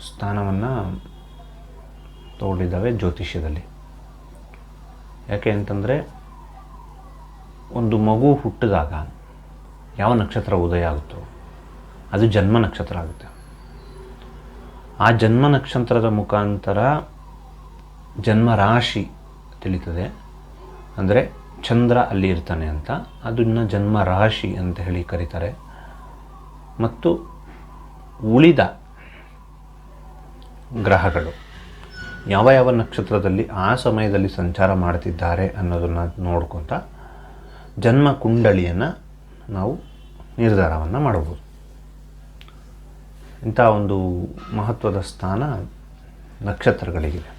ಸ್ಥಾನವನ್ನು ತಗೊಂಡಿದ್ದಾವೆ ಜ್ಯೋತಿಷ್ಯದಲ್ಲಿ. ಯಾಕೆ ಅಂತಂದರೆ ಒಂದು ಮಗು ಹುಟ್ಟಿದಾಗ ಯಾವ ನಕ್ಷತ್ರ ಉದಯ ಆಗುತ್ತೋ ಅದು ಜನ್ಮ ನಕ್ಷತ್ರ ಆಗುತ್ತೆ. ಆ ಜನ್ಮ ನಕ್ಷತ್ರದ ಮುಖಾಂತರ ಜನ್ಮ ರಾಶಿ ತಿಳಿತದೆ. ಅಂದರೆ ಚಂದ್ರ ಅಲ್ಲಿ ಇರ್ತಾನೆ ಅಂತ ಅದನ್ನು ಜನ್ಮ ರಾಶಿ ಅಂತ ಹೇಳಿ ಕರೀತಾರೆ. ಮತ್ತು ಉಳಿದ ಗ್ರಹಗಳು. ಯಾವ ಯಾವ ನಕ್ಷತ್ರದಲ್ಲಿ ಆ ಸಮಯದಲ್ಲಿ ಸಂಚಾರ ಮಾಡ್ತಿದ್ದಾರೆ ಅನ್ನೋದನ್ನು ನೋಡ್ಕೊತ ಜನ್ಮ ಕುಂಡಳಿಯನ್ನು ನಾವು ನಿರ್ಧಾರವನ್ನು ಮಾಡಬಹುದು ಇಂಥ ಒಂದು ಮಹತ್ವದ ಸ್ಥಾನ ನಕ್ಷತ್ರಗಳಿಗಿದೆ.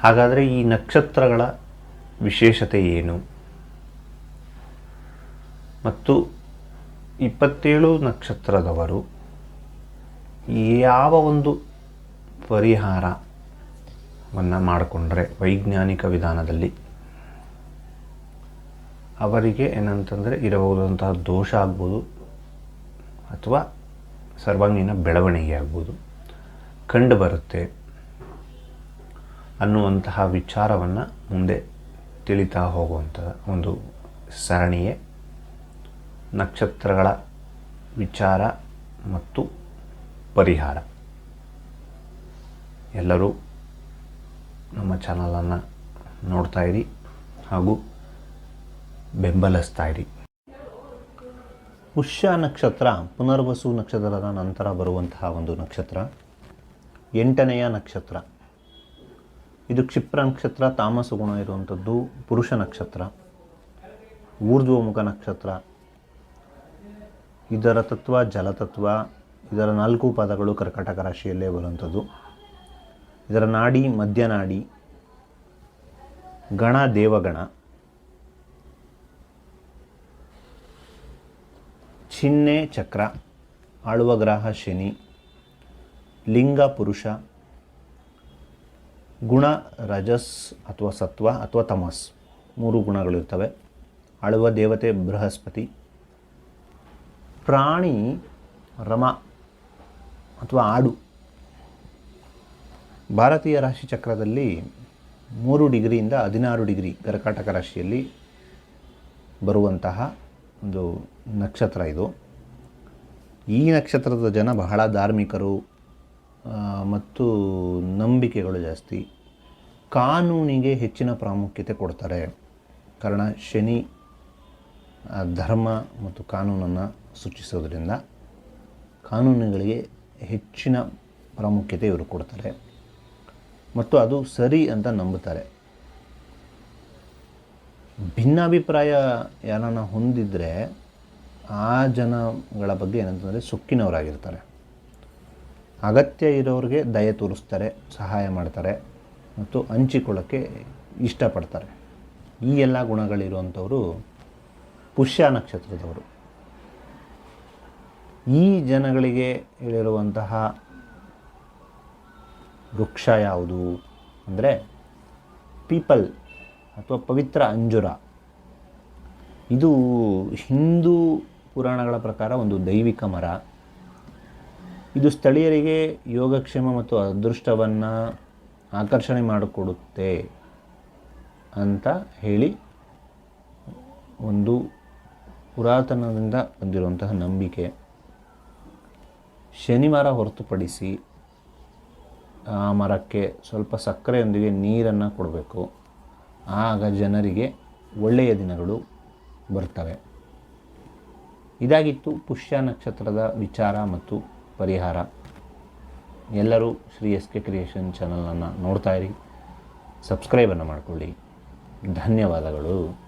ಹಾಗಾದರೆ ಈ ನಕ್ಷತ್ರಗಳ ವಿಶೇಷತೆ ಏನು? ಮತ್ತು ಇಪ್ಪತ್ತೇಳು ನಕ್ಷತ್ರದವರು ಯಾವ ಒಂದು ಪರಿಹಾರವನ್ನು ಮಾಡಿಕೊಂಡ್ರೆ ವೈಜ್ಞಾನಿಕ ವಿಧಾನದಲ್ಲಿ ಅವರಿಗೆ ಏನಂತಂದರೆ ಇರಬಹುದಂತಹ ದೋಷ ಆಗ್ಬೋದು ಅಥವಾ ಸರ್ವಾಂಗೀಣ ಬೆಳವಣಿಗೆ ಆಗ್ಬೋದು. ಕಂಡು ಬರುತ್ತೆ ಅನ್ನುವಂತಹ ವಿಚಾರವನ್ನು ಮುಂದೆ ತಿಳಿತಾ ಹೋಗುವಂಥ ಒಂದು ಸರಣಿಯೇ ನಕ್ಷತ್ರಗಳ ವಿಚಾರ ಮತ್ತು ಪರಿಹಾರ. ಎಲ್ಲರೂ ನಮ್ಮ ಚಾನಲನ್ನು ನೋಡ್ತಾ ಇರಿ ಹಾಗೂ ಬೆಂಬಲಿಸ್ತಾ ಇರಿ. ಪುಷ್ಯ ನಕ್ಷತ್ರ, ಪುನರ್ವಸು ನಕ್ಷತ್ರದ ನಂತರ ಬರುವಂತಹ ಒಂದು ನಕ್ಷತ್ರ, ಎಂಟನೆಯ ನಕ್ಷತ್ರ. ಇದು ಕ್ಷಿಪ್ರ ನಕ್ಷತ್ರ, ತಾಮಸ ಗುಣ ಇರುವಂಥದ್ದು ಪುರುಷ ನಕ್ಷತ್ರ, ಊರ್ಧ್ವಮುಖ ನಕ್ಷತ್ರ. ಇದರ ತತ್ವ ಜಲತತ್ವ ಇದರ ನಾಲ್ಕು ಪದಗಳು ಕರ್ಕಾಟಕ ರಾಶಿಯಲ್ಲೇ ಬರುವಂಥದ್ದು. ಇದರ ನಾಡಿ ಮಧ್ಯನಾಡಿ, ಗಣ ದೇವಗಣ ಚಿನ್ನೆ ಚಕ್ರ, ಆಳುವ ಗ್ರಹ ಶನಿ, ಲಿಂಗ ಪುರುಷ, ಗುಣ ರಜಸ್ ಅಥವಾ ಸತ್ವ ಅಥವಾ ತಮಸ್ ಮೂರು ಗುಣಗಳಿರ್ತವೆ ಆಳುವ ದೇವತೆ ಬೃಹಸ್ಪತಿ. ಪ್ರಾಣಿ ರಮ ಅಥವಾ ಆಡು. ಭಾರತೀಯ ರಾಶಿ ಚಕ್ರದಲ್ಲಿ ಮೂರು ಡಿಗ್ರಿಯಿಂದ ಹದಿನಾರು ಡಿಗ್ರಿ ಕರ್ಕಾಟಕ ರಾಶಿಯಲ್ಲಿ ಬರುವಂತಹ ಒಂದು ನಕ್ಷತ್ರ ಇದು. ಈ ನಕ್ಷತ್ರದ ಜನ ಬಹಳ ಧಾರ್ಮಿಕರು ಮತ್ತು ನಂಬಿಕೆಗಳು ಜಾಸ್ತಿ. ಕಾನೂನಿಗೆ ಹೆಚ್ಚಿನ ಪ್ರಾಮುಖ್ಯತೆ ಕೊಡ್ತಾರೆ. ಕಾರಣ ಶನಿ ಧರ್ಮ ಮತ್ತು ಕಾನೂನನ್ನು ಸೂಚಿಸೋದ್ರಿಂದ ಕಾನೂನುಗಳಿಗೆ ಹೆಚ್ಚಿನ ಪ್ರಾಮುಖ್ಯತೆ ಇವರು ಕೊಡ್ತಾರೆ. ಮತ್ತು ಅದು ಸರಿ ಅಂತ ನಂಬುತ್ತಾರೆ. ಭಿನ್ನಾಭಿಪ್ರಾಯ ಯಾರನ್ನ ಹೊಂದಿದರೆ ಆ ಜನಗಳ ಬಗ್ಗೆ ಏನಂತಂದರೆ ಸುಕ್ಕಿನವರಾಗಿರ್ತಾರೆ. ಅಗತ್ಯ ಇರೋರಿಗೆ ದಯೆ ತೋರಿಸ್ತಾರೆ, ಸಹಾಯ ಮಾಡ್ತಾರೆ ಮತ್ತು ಹಂಚಿಕೊಳ್ಳೋಕ್ಕೆ ಇಷ್ಟಪಡ್ತಾರೆ. ಈ ಎಲ್ಲ ಗುಣಗಳಿರುವಂಥವರು ಪುಷ್ಯ ನಕ್ಷತ್ರದವರು. ಈ ಜನಗಳಿಗೆ ಹೇಳಿರುವಂತಹ ವೃಕ್ಷ ಯಾವುದು ಅಂದರೆ ಪೀಪಲ್ ಅಥವಾ ಪವಿತ್ರ ಅಂಜುರ. ಇದು ಹಿಂದೂ ಪುರಾಣಗಳ ಪ್ರಕಾರ ಒಂದು ದೈವಿಕ ಮರ. ಇದು ಸ್ಥಳೀಯರಿಗೆ ಯೋಗಕ್ಷೇಮ ಮತ್ತು ಅದೃಷ್ಟವನ್ನು ಆಕರ್ಷಣೆ ಮಾಡಿಕೊಡುತ್ತೆ ಅಂತ ಹೇಳಿ ಒಂದು ಪುರಾತನದಿಂದ ಬಂದಿರುವಂತಹ ನಂಬಿಕೆ. ಶನಿವಾರ ಹೊರತುಪಡಿಸಿ, ಆ ಮರಕ್ಕೆ ಸ್ವಲ್ಪ ಸಕ್ಕರೆಯೊಂದಿಗೆ ನೀರನ್ನು ಕೊಡಬೇಕು. ಆಗ ಜನರಿಗೆ ಒಳ್ಳೆಯ ದಿನಗಳು ಬರ್ತವೆ. ಇದಾಗಿತ್ತು ಪುಷ್ಯ ನಕ್ಷತ್ರದ ವಿಚಾರ ಮತ್ತು ಪರಿಹಾರ. ಎಲ್ಲರೂ ಶ್ರೀ ಎಸ್ ಕೆ ಕ್ರಿಯೇಷನ್ ಚಾನಲನ್ನು ನೋಡ್ತಾಯಿರಿ ಸಬ್ಸ್ಕ್ರೈಬನ್ನು ಮಾಡಿಕೊಳ್ಳಿ. ಧನ್ಯವಾದಗಳು.